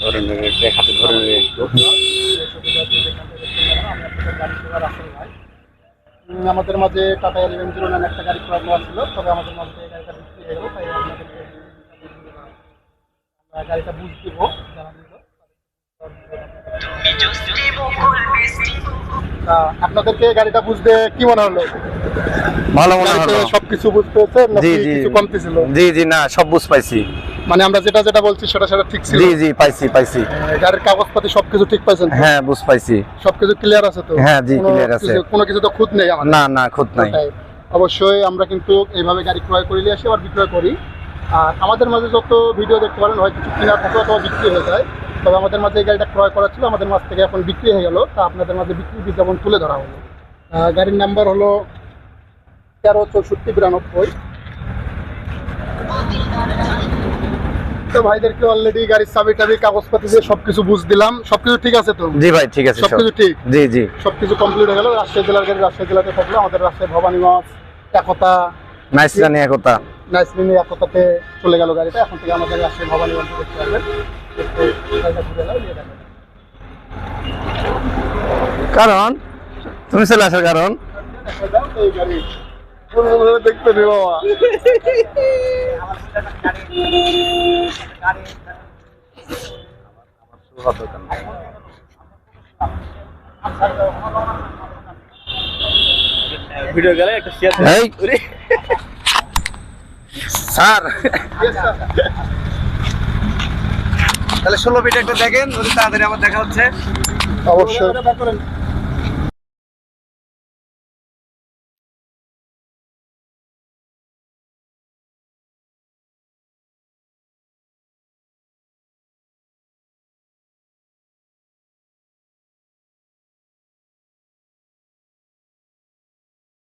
ধরে নেবে একটু হাতে ধরে নেবে আমাদের মাঝে টাটা এলিভেন জিরো নাইন একটা গাড়ি ক্রয় করা ছিল তবে আমাদের মাঝে গাড়িটা বিক্রি হয়ে গেল তাই আমরা গাড়িটা বুঝ দিব তা আপনাদেরকে গাড়িটা বুঝতে কি মনে হলো? ভালো মনে হলো। সবকিছু বুঝতে নাকি জি জি। কিছু কমতি ছিল? জি জি না সব বুঝ পাইছি। মানে আমরা যেটা যেটা বলছি সেটা সেটা ঠিক ছিল। জি জি পাইছি পাইছি। গাড়ির কাগজপাতি সবকিছু ঠিক পাইছেন? হ্যাঁ বুঝ পাইছি। সবকিছু ক্লিয়ার আছে তো? হ্যাঁ, জি, clear আছে। কোনো কিছু তো খুঁত নেই না না খুদ নাই। অবশ্যই আমরা কিন্তু এইভাবে গাড়ি ক্রয় করে নিয়ে আসি আবার বিক্রয় করি। আর আমাদের মাঝে যত ভিডিও দেখতে পারেন হয় কিছু কেনা থাকে অথবা বিক্রি হয়ে যায়। তবে আমাদের মাঝে এই গাড়িটা ক্রয় করা ছিল আমাদের মাঝ থেকে এখন বিক্রি হয়ে গেল। তা আপনাদের মাঝে বিক্রি বিজ্ঞাপন তুলে ধরা হলো। গাড়ির নাম্বার হলো তেরো চৌষট্টি বিরানব্বই। তো ভাইদেরকে অলরেডি গাড়ির চাবি টাবি কাগজপাতি দিয়ে সবকিছু বুঝ দিলাম। সবকিছু ঠিক আছে তো? জি ভাই ঠিক আছে সব সবকিছু ঠিক? জি জি। সবকিছু কমপ্লিট হয়ে গেল। রাজশাহী জেলার গাড়ি রাজশাহী জেলাতে থাকল আমাদের রাজশাহী ভবানীগঞ্জ একতা। নাইস জানি একতা। নাইসলিনি একতাতে চলে গেল গাড়িটা। এখন থেকে আমাদের রাজশাহী ভবানীগঞ্জ দেখতে পারবেন। কারণ তুমি চলে আসার কারণ? দেখতে নেই বাবা। ভিডিও গেলে একটা শেয়ার স্যার। তাহলে ষোলো ভিডিও একটু দেখেন তাড়াতাড়ি আমার দেখা হচ্ছে। অবশ্যই।